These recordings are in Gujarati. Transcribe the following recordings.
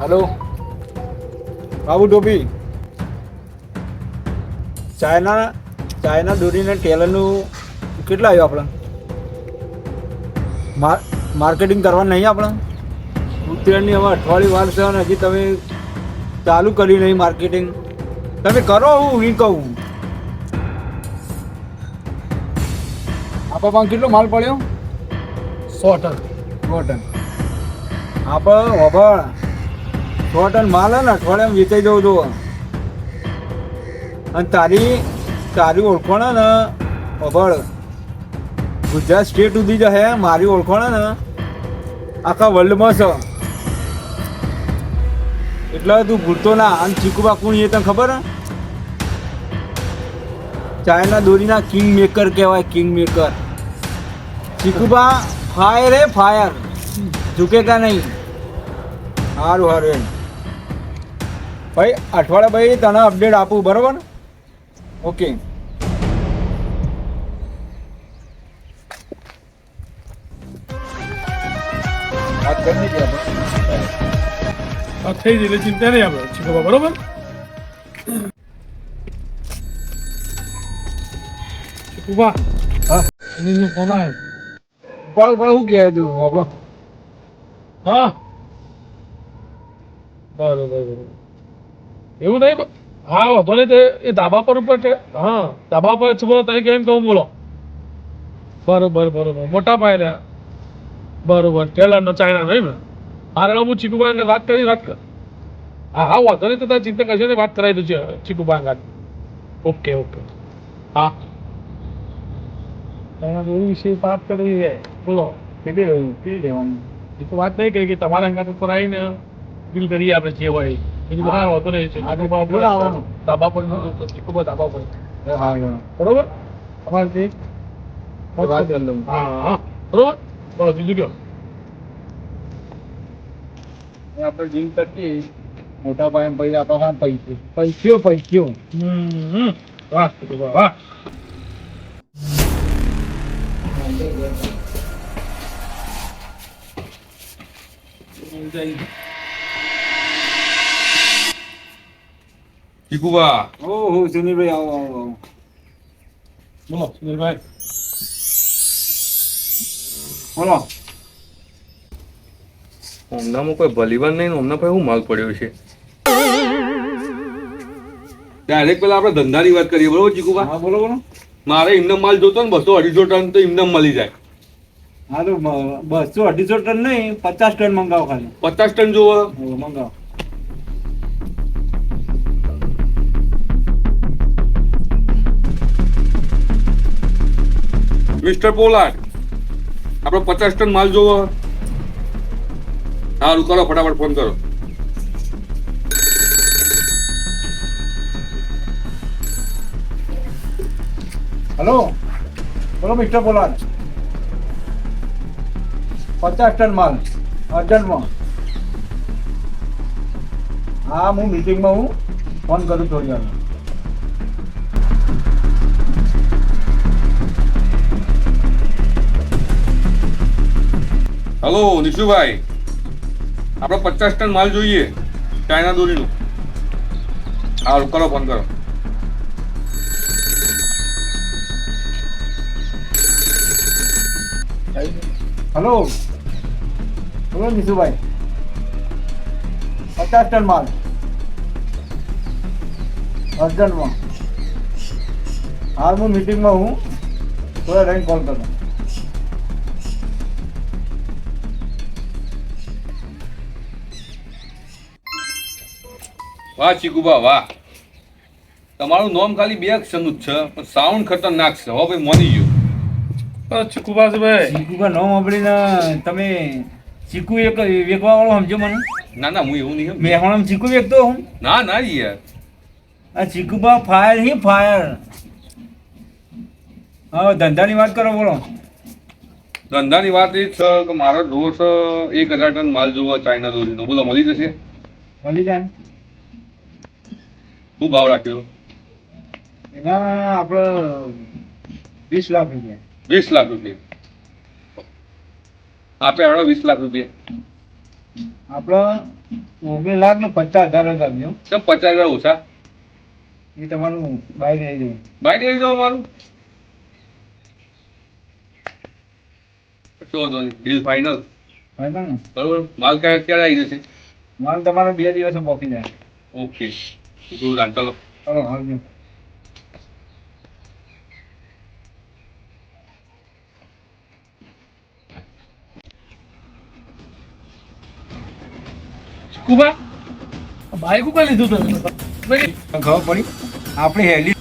હલો. બાબુ ટોપી ચાઇના ચાઇના દોરીને ટેલરનું કેટલા આવ્યું આપણે. માર માર્કેટિંગ કરવાનું નહીં આપણે. ઉત્તરાયણની હવે અઠવાડિયું વાર છે અને હજી તમે ચાલુ કર્યું નહીં માર્કેટિંગ. તમે કરો હું એ કહું. આપણા પાસે કેટલો માલ પડ્યો? સો ટન. સો ટન. આપણે વભાળ સો ટન માલ ને, અઠવાડિયામાં વેચાઈ જવું જો અને તારી તારી ઓળખાણ ને, અભળ. ગુજરાત સ્ટેટ સુધી હે મારી ઓળખાણ ને, આખા વર્લ્ડમાં છે. એટલે તું ભૂલતો ના. અને ચીકુ કોણ એ તને ખબર ચાઇના દોરીના કિંગ મેકર કહેવાય કિંગ મેકર ચીકુબા ફાયર હે ફાયર ઝુકેગા નહીં. સારું સારું એમ. ભાઈ અઠવાડિયા ભાઈ તને અપડેટ આપું બરાબર ઓકે વાત કરી દીધી આપણે. થઈ ગઈ એટલે ચિંતા નહીં આપણે બરોબર? ચીકુબા હા. એની ફોન પણ પણ શું કહે તું હા. બરોબર બરોબર. એવું નહીં હા વાંધો નહીં તે એ ધાબા પર ઉપર છે. હા ધાબા પર છો બોલો તમે કેમ કહું બોલો. બરોબર બરોબર. મોટા પાયે બરોબર. ટેલરનો ચાઇના નહીં ને? હારે હું ચીકુબાને વાત કરી વાત કર. હા હા વાંધો નહીં તો તારે ચિંતા કરશો ને વાત કરાવી દઉં છે ચીકુબા ગાડી ઓકે ઓકે. હા. એના એ વિશે વાત કરી છે? બોલો. કેટલી કેટલી દેવાનું એ તો વાત નહીં કરી કે તમારા અંગાત ઉપર આવીને બિલ કરીએ આપણે જે હોય. બીજું બહાર હોતો નહીં છે. ધાબા પર ચીકુબા ધાબા પર. હા હા બરોબર? તમારે હા હા. બરોબર? બસ બીજું કયો? આપણે જીમ કરતી મોટા પાયે પછી આપણા હા પૈસે. પૈસ્યો પૈસ્યો. હમ વાહ. વાહ ચીકુબા ઓહો સુનિલભાઈ આવો આવો આવો બોલો સુનિલભાઈ બોલો હમણાંમાં કોઈ ભલીવન નહીં હમણાં ભાઈ હું માલ પડ્યો છે. ડાયરેક્ટ પેલા આપણે ધંધાની વાત કરીએ બરોબર ચીકુબા હા બોલો બોલો. મારે ઇન્ડમ માલ જોતો ને બસો અઢીસો ટન તો ઇન્ડમ મળી જાય. હા તો બસો અઢીસો ટન નહીં પચાસ ટન મંગાવો ખાલી. પચાસ ટન જોવો. મંગાવો. મિસ્ટર પોલાટ આપણે પચાસ ટન માલ જોવો. સારું, કરો, ફટાફટ ફોન કરો. હલો, બોલો મિસ્ટર પોલાર પચાસ ટન માલ, અર્જન્ટમાં. હા, હું મિટિંગમાં હું. ફોન કરું થોડી વાર હલો નિશુભાઈ આપણે પચાસ ટન માલ જોઈએ, ચાઇના દોરીનું. હા કરો, ફોન કરો. હલો. બોલો નિશુભાઈ પચાસ ટન માલ. અર્જન્ટમાં. હાલ હું મિટિંગમાં હું, થોડા રહીને કોલ કરું. વાહ ચીકુબા વાહ. તમારું નામ ખાલી બે અક્ષરનું જ છે પણ સાઉન્ડ ખતરનાક છે. હો ભાઈ મોની ગયું. ચીકુબા ભાઈ. ચીકુ કા નામ સાંભળીને તમે ચીકુ એક વેકવા વાળો સમજો મને. ના ના હું એવું નહીં સમજ્યો. મેહોણામાં ચીકુ વેકતો હું? ના ના યાર. આ ચીકુબા ફાયર હી ફાયર. હા ધંધાની વાત કરો બોલો. ધંધાની વાત એ છે કે મારો દોસ્ત એક હજાર ટન માલ જોવો ચાઇના દોરીનો. બોલો મળી જશે? મળી જાય શું ભાવ રાખ્યો? એના આપણે વીસ લાખ રૂપિયા. વીસ લાખ રૂપિયા. આપે હળો વીસ લાખ રૂપિયા. આપણે ઓગણીસ લાખ ને પચાસ હજાર જ આપ્યો કેમ પચાસ હજાર ઓછા? એ તમારું બાઈક રહી જવું. બાઈક લઈ જવું મારું શું ડીલ ફાઇનલ બરાબર બરોબર. માલ ક્યારે ક્યારે આવી જશે? માલ તમારે બે દિવસ પહોંચી જાય. ઓકે દૂર રાખ ચાલો ચાલો આવજો કુબા બાઈક ઉપર લીધું તમે ખબર પડી આપણે હેલી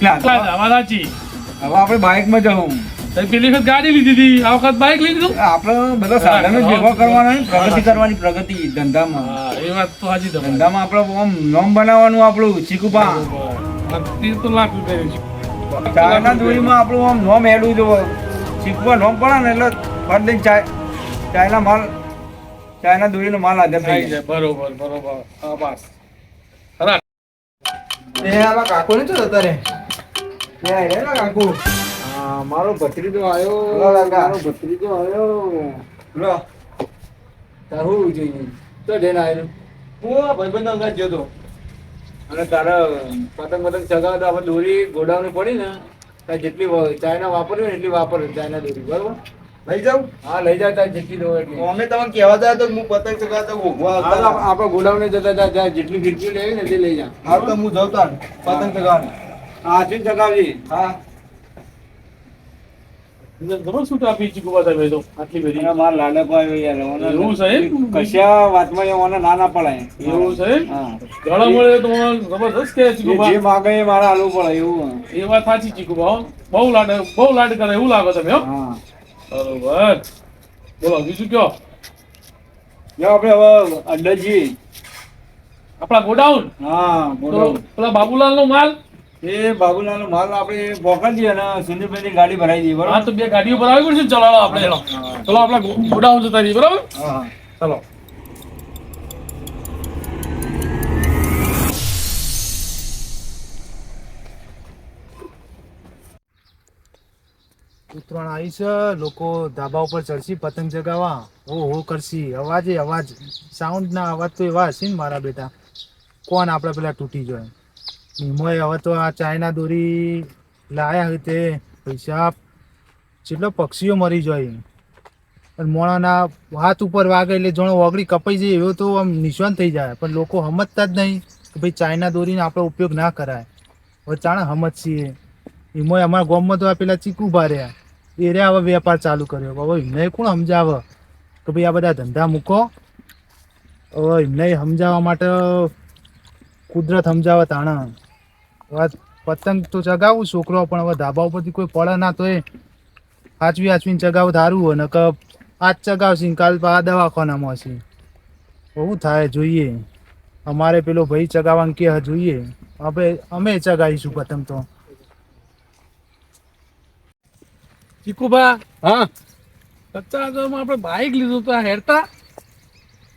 હવે આપણે બાઇકમાં જવું પેલી વખત ગાડી લીધી હતી. આ વખત બાઈક લઈ લીધું? આપણે બધા સાધનો ભેગો કરવાના પ્રગતિ કરવાની પ્રગતિ ધંધામાં. એ વાત તો હાજી ધંધામાં આપણે આમ નોમ બનાવવાનું આપણું ચીકુપા તો લાખ રૂપિયા છે. ચાના દોરીમાં આપણું આમ નોમ હેડવું જો ચીકુપા નોમ પડે ને એટલે ફટ દઈને ચાય ચાયના માલ ચાયના દોરીનો માલ આધે થઈ જાય. બરોબર બરોબર. હા બસ. ખરા એ આલા કાકો નહીં તો અત્યારે. એ કાકુ. મારો ભત્રીજો આવ્યો મારો ભત્રીજો આવ્યો લો. તારું જોઈએ તો જઈને આવ્યો હું ભાઈબંધ અંગાત ગયો તો. અને તારા પતંગ પતંગ ચગાવતા આપણે દોરી ગોડાઉન પડી ને ત્યાં જેટલી ચાઇના વાપરવી ને એટલી વાપર ચાઇના દોરી બરોબર? લઈ જાઉં? હા લઈ જાવ ત્યાં જેટલી દો એટલી. અમે તમે કહેવા જાય તો હું પતંગ ચગાવતા ઊભવા હા, આપણે ગોડાઉને જતા ત્યાં જેટલી ફીરકી લેવી ને તે લઈ જાઉં હા તો હું જવતા ને પતંગ ચગાવવા હા ચીજ ચગાવજી. હા. ખબર શું આપી ચીકુ તમે તો? આટલી બધી? એના માર લાડકો યાર ઓને એવું છે કશા વાતમાં ઓને ના ના પડાય એવું છે હા. મળે તો જબરદસ્ત કે ચીકુ એ જે માગે એ મારે આલવું પડે એવું એ વાત સાચી ચીકુ ભાવ બહુ લાડ બહુ લાડ કરે એવું લાગો તમે હા. બરોબર. બોલો બીજું કયો? જો આપણે હવે અડ્ડાજી આપણા ગોડાઉન? હા ગોડાઉન. પેલા બાબુલાલ નો માલ? એ બાબુલાલ માલ આપણે પોકડી અને સુંદરભાઈ ગાડી ભરાઈ દઈએ હા તો બે ગાડીઓ પર આવી પડશે ચલાવો આપણે. ચલો આપણા ગોડાઉન જતા રહીએ બરાબર? હા ચલો. ઉત્તરાયણ આવી છે. લોકો ધાબા ઉપર ચડશે પતંગ ચગાવવા. હો હો કરશી. અવાજે અવાજ. સાઉન્ડ ના અવાજ તો એવા હશે ને મારા બેટા. કોણ આપણે પેલા તૂટી જાય? નિમોય હવે તો આ ચાઇના દોરી લાયા હોય તે પૈસા જેટલો પક્ષીઓ મરી જાય. અને મોણાના હાથ ઉપર વાગે એટલે જણો ઓગળી કપાઈ જાય એવો તો આમ નિશાન થઈ જાય. પણ લોકો સમજતા જ નહીં કે ભાઈ ચાઇના દોરીનો આપણો ઉપયોગ ના કરાય. હવે ચાણે સમજશીએ એમાં અમારા ગામમાં તો આ પેલા ચીકુ ભાર્યા એ રે હવે વેપાર ચાલુ કર્યો. હવે એમને કોણ સમજાવે કે ભાઈ આ બધા ધંધા મૂકો. હવે એમને સમજાવવા માટે કુદરત સમજાવે તાણા. પતંગ તો ચગાવું છોકરો પણ હવે ધાબા ઉપરથી કોઈ પડે ના તો એ હાચવી હાચવીને ચગાવ ધારું હોય ને કે આજ ચગાવશે કાલ આ દવાખાનામાં હશે. બહુ થાય જોઈએ. અમારે પેલો ભાઈ ચગાવવાનું કે જોઈએ. આપણે અમે ચગાવીશું પતંગ તો. ચીકુભા હા. પચાસ આપણે બાઈક લીધું તો હેરતા.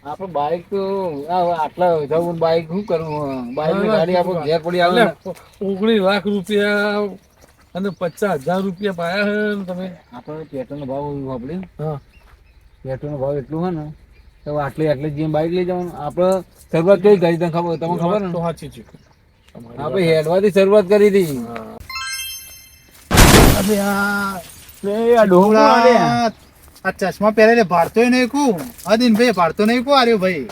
આપણે બાઈક તો આટલા જવું બાઈક શું કરવું બાઈકની ગાડી આપણે ઘેર પડી આવે ઓગણીસ લાખ રૂપિયા અને પચાસ હજાર રૂપિયા પાયા હે ને તમે. આપણે પેટ્રોલ નો ભાવ વાપરી હા. પેટ્રોલ નો ભાવ એટલું હોય ને તો આટલી આટલી જેમ બાઈક લઈ જવાનું. આપણે શરૂઆત કઈ કરી તમને ખબર તમને ખબર ને? સાચી છે. આપણે હેડવાથી શરૂઆત કરી હતી. હા. અબે આ એ આ ચશ્મા પહેરેલે ભારતોય નહીં કુ. અદીન ભાઈ ભારતો નહીં કુ આર્યો ભાઈ.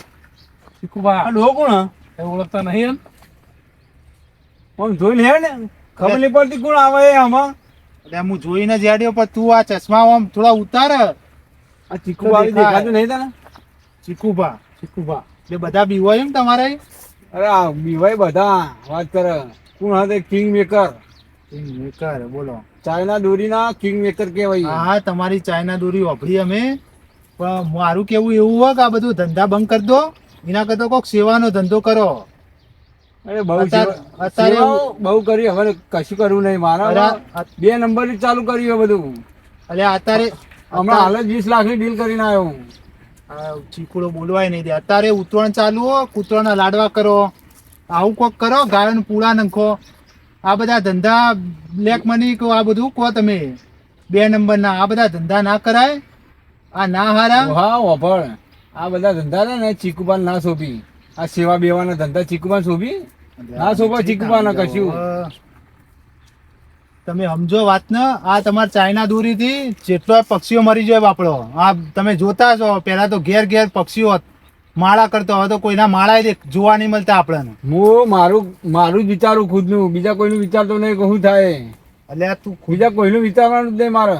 ચીકુભા આ ડોહો કોણ? એ ઓળખતા નહીં એમ. આમ જોઈને હેડ ને? ખબર નહીં પડતી કોણ આવે એ આમાં. એટલે હું જોઈને જ હેડ્યો પણ તું આ ચશ્મા આમ થોડા ઉતાર. આ ચીકુ દેખાય. દેખાતું નહીં તને? ચીકુભા. ચીકુભા. એટલે બધા બીવાય એમ તમારે? અરે આ બીવાય બધા. વાત કરે. કોણ hatte કિંગ મેકર બેકાર બોલો. ચાઇના દોરીના કિંગ મેકર કહેવાય હા તમારી ચાઇના દોરી વાપરી અમે. પણ મારું કેવું એવું હોય કે આ બધું ધંધા બંધ કરી દો. એના કરતા કોઈક સેવાનો ધંધો કરો. અરે બહુ અત્યારે- બહુ કરી હવે કશું કરવું નહીં. મારા બે નંબર ચાલુ કર્યું બધું. એટલે અત્યારે હમણાં હાલ જ વીસ લાખની ડીલ કરીને આવ્યો હું. ચીકુડો બોલવાય નહીં દે. અત્યારે ઉત્તરાયણ ચાલુ હો કૂતરાના લાડવા કરો. આવું કોક કરો ગાયોને પૂળા નખો. આ બધા ધંધા બ્લેક મની કહો આ બધું કહો તમે. બે નંબરના આ બધા ધંધા ના કરાય આ ના હારા. હા ઓભળ આ બધા ધંધા છે ને ચીકુબાન ના શોભી. આ સેવા બેવાના ધંધા ચીકુબાન શોભી? ના શોભા ચીકુબાન કશું. તમે સમજો વાત ને આ તમારે ચાઇના દોરીથી જેટલા પક્ષીઓ મરી જાય બાપડો. આ તમે જોતા છો પેલા તો ઘેર ઘેર પક્ષીઓ હત- માળા કરતો હવે તો કોઈના માળા જોવા નહીં મળતા આપણને. હું મારું મારું જ વિચારું ખુદનું. બીજા કોઈનું વિચારતો નહીં શું થાય. એટલે તું બીજા કોઈનું વિચારવાનું જ નહીં મારે.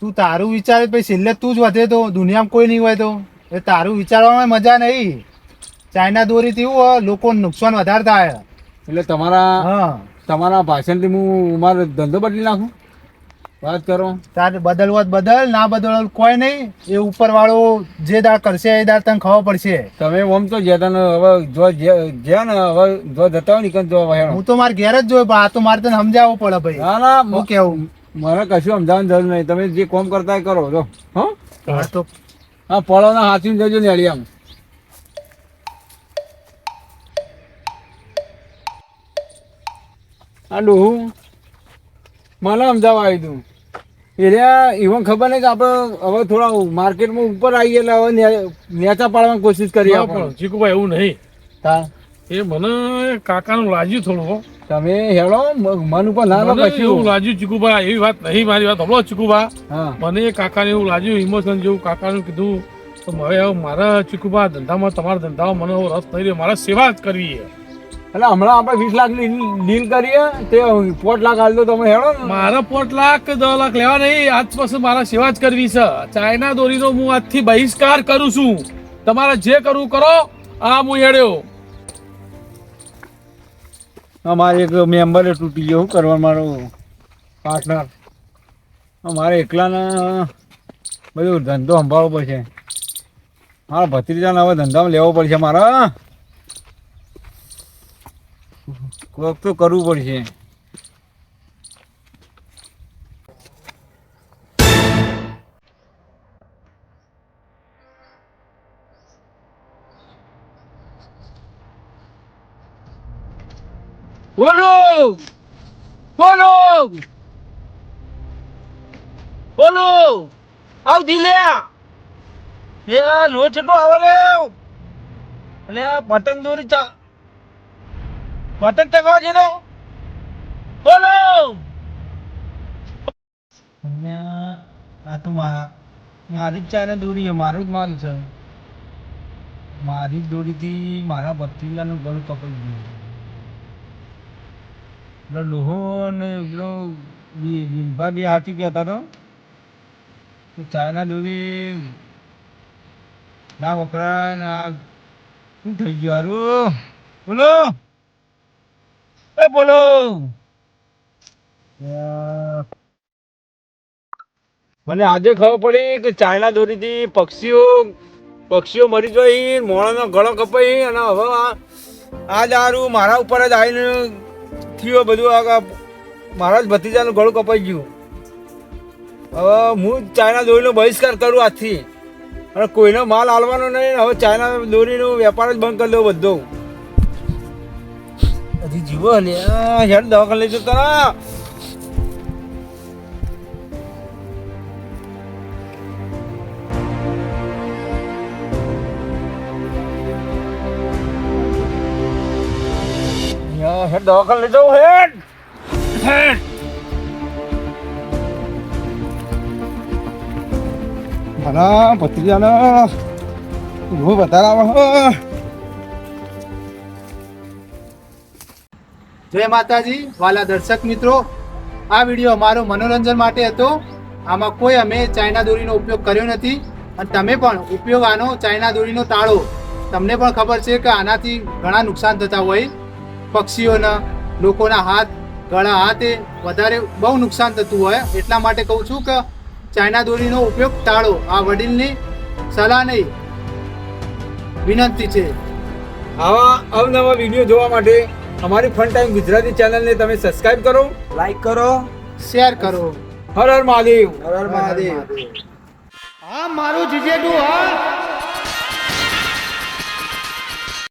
તું તારું વિચારે પછી છેલ્લે તું જ વધે તો. દુનિયામાં કોઈ નહીં હોય તો. એ તારું વિચારવામાં મજા નહીં. ચાઇના દોરીથી એવું લોકોને નુકસાન વધારે થાય. એટલે તમારા હા. તમારા ભાષણથી હું મારો ધંધો બદલી નાખું? વાત કરો. તારે બદલવો બદલ ના બદલવો કોઈ નહીં. એ ઉપર વાળો જે દાળ કરશે એ દાળ તને ખબર પડશે. તમે ઓમ તો જતા તને હવે જો ગયા ને હવે જો જતા હોય નીકળ જો. હું તો મારે ઘેર જ જોઈએ પણ આ તો મારે તને સમજાવવો પડે ભાઈ. ના ના હું કેવું? મને કશું સમજાવવાની જરૂર નહીં. તમે જે કોમ કરતા કરો જો. હા? તો હા પળો ના હાથી જજો ને અડિયામ આ ડોહું. મને સમજાવવા આવ્યું તું એટલે even ખબર નહીં કે આપણે હવે થોડા માર્કેટમાં ઉપર આવીએ એટલે હવે નેચા પાડવાની કોશિશ કરીએ આપણે. પણ ચીકુભાઈ એવું નહીં. તા એ મને કાકાનું લાજ્યું થોડું હો. તમે હેડો મન ઉપર ના લો મને એવું લાજ્યું ચીકુભા એવી વાત નહીં મારી વાત હમણાં ચીકુભા હા. મને એ કાકાને એવું લાજ્યું ઇમોશન જેવું કાકાનું કીધું તો હવે હવે મારા ચીકુભા ધંધામાં તમારા ધંધામાં મને એવો રસ થઈ રહ્યો મારે સેવા જ કરવી છે. એટલે હમણાં આપણે વીસ લાખ ડીલ કરીએ તે પોટ લાખ હાલ દો તમે હેડો મારા પોટ લાખ દસ લાખ લેવા નહીં આજ પછી મારા સેવા જ કરવી છે. ચાઇના દોરીનો હું આજથી બહિષ્કાર કરું છું. તમારે જે કરવું કરો આ હું હેડ્યો. અમારે એક મેમ્બરે તૂટી ગયો કરવા મારો પાર્ટનર મારે એકલાના બધું ધંધો સંભાળવો પડશે. મારા ભત્રીજાને હવે ધંધામાં લેવો પડશે મારા કોક તો કરવું પડશે. બોલો! બોલો! બોલો! આવ દિલે એ લો છટો આવે અને આ પતંગ દોરી ચા ચગાવા છે ને. બોલો. આ તો મારી જ ચાને દોરી મારું જ માલ છે. મારી જ દોરીથી મારા ભત્રીજાનું ગળું કપાઈ ગયું. એટલે લોહો અને એટલો બિંબા બી હાથી કહેતા તો કે ચાઇના દોરી ના વપરાય ના શું થઈ ગયું હારું? બોલો. એ બોલો. મને આજે ખબર પડી કે ચાઇના દોરીથી પક્ષીઓ પક્ષીઓ મરી જોઈ મોણાનો ગળો કપાઈ અને હવે આ દારૂ મારા ઉપર જ આવીને થયો બધું આ મારા જ ભત્રીજાનું ગળું કપાઈ ગયું. હવે હું ચાઇના દોરીનો બહિષ્કાર કરું આજથી. અને કોઈનો માલ આલવાનો નહીં, હવે ચાઇના દોરીનો વેપાર જ બંધ કરી દો બધો. હજી જીવો ને? હેડ દવાખાને લઈ જતા હેડ દવાખાને લઈ જાઉં હેડ. હેડ. મારા ભત્રીજાના બહુ વધારે આવે જય માતાજી, વાલા દર્શક મિત્રો. આ વીડિયો અમારો મનોરંજન માટે હતો. આમાં કોઈ અમે ચાઇના દોરીનો ઉપયોગ કર્યો નથી. અને તમે પણ ઉપયોગ આનો ચાઇના દોરીનો ટાળો તમને પણ ખબર છે કે આનાથી ઘણા નુકસાન થતા હોય. પક્ષીઓના, લોકોના હાથ, ગળા હાથે વધારે બહુ નુકસાન થતું હોય. એટલા માટે કહું છું કે ચાઇના દોરીનો ઉપયોગ ટાળો આ વડીલની સલાહ નહીં. વિનંતી છે. આવા અવનવા વીડિયો જોવા માટે અમારી ફન ટાઈમ ગુજરાતી ચેનલને તમે સબસ્ક્રાઇબ કરો લાઈક કરો શેર કરો. હર હર મહાદેવ. હર હર મહાદેવ. હા મારું જીજેડું હા.